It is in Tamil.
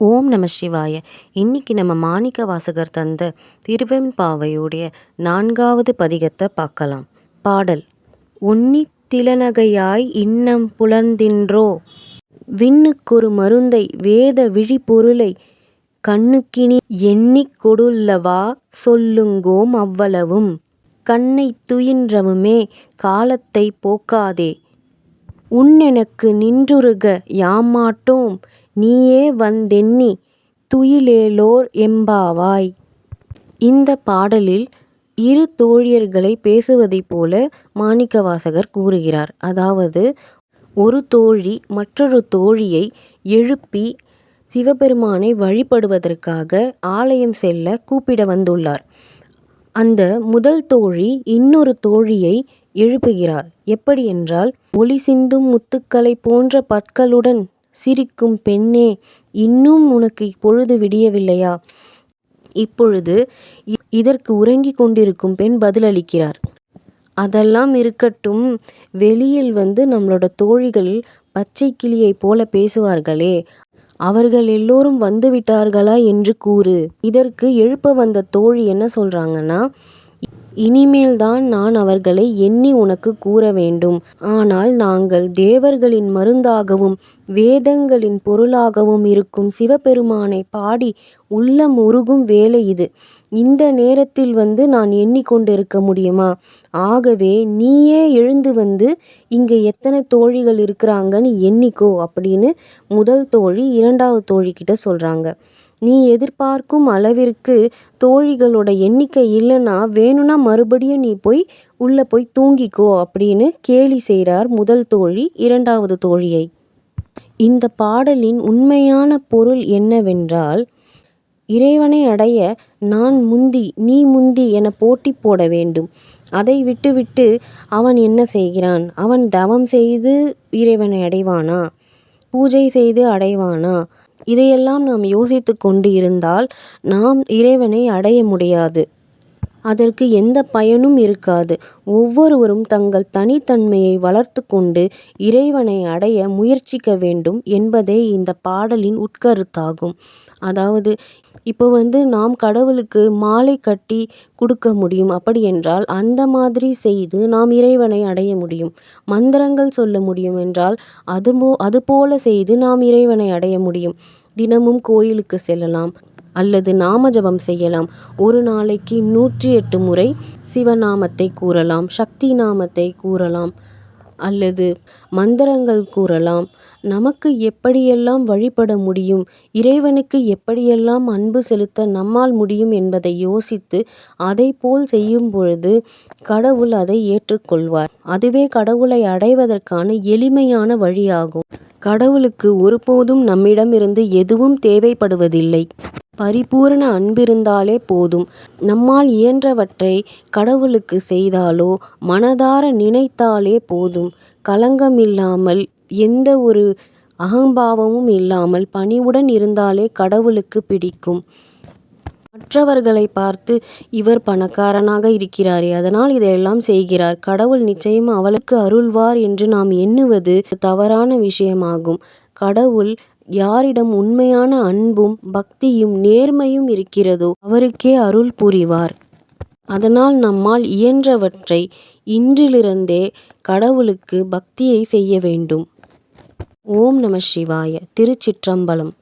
ஓம் நம சிவாய. இன்னைக்கு நம்ம மாணிக்க வாசகர் தந்த திருவெம்பாவையுடைய நான்காவது பதிகத்தை பார்க்கலாம். பாடல் உன்னி திலநகையாய் இன்னம் புலர்ந்தின்றோ. விண்ணுக்கொரு மருந்தை வேத விழிப்பொருளை கண்ணுக்கினி எண்ணிக் கொடுல்லவா சொல்லுங்கோம் அவ்வளவும். கண்ணை துயின்றவுமே காலத்தை போக்காதே. உன்னெனக்கு நின்றுருக யாமாட்டோம் நீயே வந்தெண்ணி துயிலேலோர் எம்பாவாய். இந்த பாடலில் இரு தோழியர்களை பேசுவதைப் போல மாணிக்கவாசகர் கூறுகிறார். அதாவது ஒரு தோழி மற்றொரு தோழியை எழுப்பி சிவபெருமானை வழிபடுவதற்காக ஆலயம் செல்ல கூப்பிட வந்துள்ளார். அந்த முதல் தோழி இன்னொரு தோழியை எழுப்புகிறார். எப்படி என்றால் ஒளி சிந்தும் முத்துக்களைப் போன்ற பற்களுடன் சிரிக்கும் பெண்ணே இன்னும் உனக்கு பொழுது விடியவில்லையா? இப்பொழுது இதற்கு உறங்கிக் கொண்டிருக்கும் பெண் பதிலளிக்கிறார். அதெல்லாம் இருக்கட்டும் வெளியில் வந்து நம்மளோட தோழிகள் பச்சை கிளியைப் போல பேசுவார்களே அவர்கள் எல்லோரும் வந்து விட்டார்களா என்று கூறு. இதற்கு எழுப்ப வந்த தோழி என்ன சொல்றாங்கன்னா இனிமேல்தான் நான் அவர்களை எண்ணி உனக்கு கூற வேண்டும். ஆனால் நாங்கள் தேவர்களின் மருந்தாகவும் வேதங்களின் பொருளாகவும் இருக்கும் சிவபெருமானைப் பாடி உள்ளம் உருகும் வேலை இது. இந்த நேரத்தில் வந்து நான் எண்ணிக் கொண்டிருக்க முடியுமா? ஆகவே நீயே எழுந்து வந்து இங்கே எத்தனை தோழிகள் இருக்கிறாங்கன்னு எண்ணிக்கோ அப்படின்னு முதல் தோழி இரண்டாவது தோழிக்கிட்ட சொல்கிறாங்க நீ எதிர்பார்க்கும் அளவிற்கு தோழிகளோட எண்ணிக்கை இல்லைன்னா வேணும்னா மறுபடியும் நீ போய் உள்ளே போய் தூங்கிக்கோ அப்படின்னு கேலி செய்கிறார் முதல் தோழி இரண்டாவது தோழியை. இந்த பாடலின் உண்மையான பொருள் என்னவென்றால் இறைவனை அடைய நான் முந்தி நீ முந்தி என போட்டி போட வேண்டும். அதை விட்டுவிட்டு அவன் என்ன செய்கிறான்? அவன் தவம் செய்து இறைவனை அடைவானா? பூஜை செய்து அடைவானா? இதையெல்லாம் நாம் யோசித்து கொண்டு இருந்தால் நாம் இறைவனை அடைய முடியாது. அதற்கு எந்த பயனும் இருக்காது. ஒவ்வொருவரும் தங்கள் தனித்தன்மையை வளர்த்து கொண்டு இறைவனை அடைய முயற்சிக்க வேண்டும் என்பதே இந்த பாடலின் உட்கருத்தாகும். அதாவது இப்போ வந்து நாம் கடவுளுக்கு மாலை கட்டி கொடுக்க முடியும் அப்படி என்றால் அந்த மாதிரி செய்து நாம் இறைவனை அடைய முடியும். மந்திரங்கள் சொல்ல முடியும் என்றால் அதுபோ அதுபோல செய்து நாம் இறைவனை அடைய முடியும். தினமும் கோயிலுக்கு செல்லலாம் அல்லது நாம ஜபம் செய்யலாம். ஒரு நாளைக்கு நூற்றி எட்டு முறை சிவநாமத்தை கூறலாம் சக்தி நாமத்தை கூறலாம் அல்லது மந்திரங்கள் கூறலாம். நமக்கு எப்படியெல்லாம் வழிபட முடியும் இறைவனுக்கு எப்படியெல்லாம் அன்பு செலுத்த நம்மால் முடியும் என்பதை யோசித்து அதைப்போல் செய்யும் பொழுது கடவுள் அதை ஏற்றுக்கொள்வார். அதுவே கடவுளை அடைவதற்கான எளிமையான வழியாகும். கடவுளுக்கு ஒருபோதும் நம்மிடமிருந்து எதுவும் தேவைப்படுவதில்லை. பரிபூரண அன்பிருந்தாலே போதும். நம்மால் இயன்றவற்றை கடவுளுக்கு செய்தாலோ மனதார நினைத்தாலே போதும். களங்கமில்லாமல் எந்த ஒரு அகம்பாவமும் இல்லாமல் பணிவுடன் இருந்தாலே கடவுளுக்கு பிடிக்கும். மற்றவர்களை பார்த்து இவர் பணக்காரனாக இருக்கிறாரே அதனால் இதையெல்லாம் செய்கிறார் கடவுள் நிச்சயம் அவளுக்கு அருள்வார் என்று நாம் எண்ணுவது தவறான விஷயமாகும். கடவுள் யாரிடம் உண்மையான அன்பும் பக்தியும் நேர்மையும் இருக்கிறதோ அவருக்கே அருள் புரிவார். அதனால் நம்மால் இயன்றவற்றை இன்றிலிருந்தே கடவுளுக்கு பக்தியை செய்ய வேண்டும். ஓம் நம சிவாய திருச்சிற்றம்பலம்